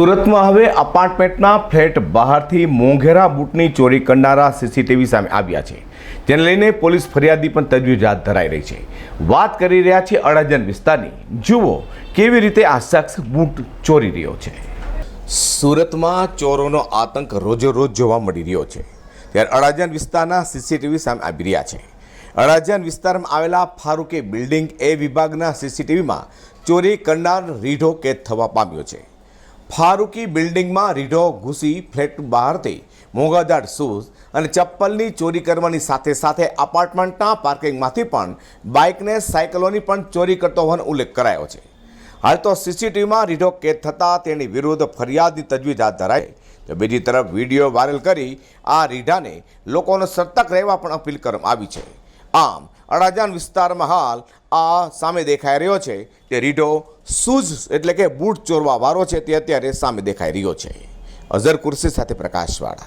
સુરતમાં હવે અપાર્ટમેન્ટના ફ્લેટ બહારથી મોંઘેરા બૂટની ચોરી કરનારા સીસીટીવી સામે આવ્યા છે. તેને લઈને પોલીસ ફરિયાદી પણ તજવીજ હાથ ધરાઈ રહી છે. વાત કરી રહ્યા છે અડાજન વિસ્તારની. જુઓ કેવી રીતે આ શખ્સ બૂટ ચોરી રહ્યો છે. સુરતમાં ચોરોનો આતંક રોજેરોજ જોવા મળી રહ્યો છે. ત્યારે અડાજન વિસ્તારના સીસીટીવી સામે આવી રહ્યા છે. અડાજન વિસ્તારમાં આવેલા ફારૂકે બિલ્ડિંગ એ વિભાગના સીસીટીવીમાં ચોરી કરનાર રીઢો કેદ થવા પામ્યો છે. ફારૂકી બિલ્ડિંગમાં રીઢો ઘૂસી ફ્લેટ બહારથી મોંઘાદાર શૂઝ અને ચપ્પલની ચોરી કરવાની સાથે સાથે અપાર્ટમેન્ટના પાર્કિંગમાંથી પણ બાઇકને સાયકલોની પણ ચોરી કરતો હોવાનો ઉલ્લેખ કરાયો છે. હાલ તો સીસીટીવીમાં રીઢો કેદ થતાં તેની વિરુદ્ધ ફરિયાદની તજવીજ હાથ ધરાઈ તો બીજી તરફ વીડિયો વાયરલ કરી આ રીઢાને લોકોને સતર્ક રહેવા પણ અપીલ કરવામાં આવી છે. આમ અડાજાન વિસ્તારમાં હાલ આ સામે દેખાઈ રહ્યો છે કે રીઢો શૂઝ એટલે કે બૂટ ચોરવા વાળો છે તે અત્યારે સામે દેખાઈ રહ્યો છે. અઝર કુર્સી સાથે પ્રકાશવાળા.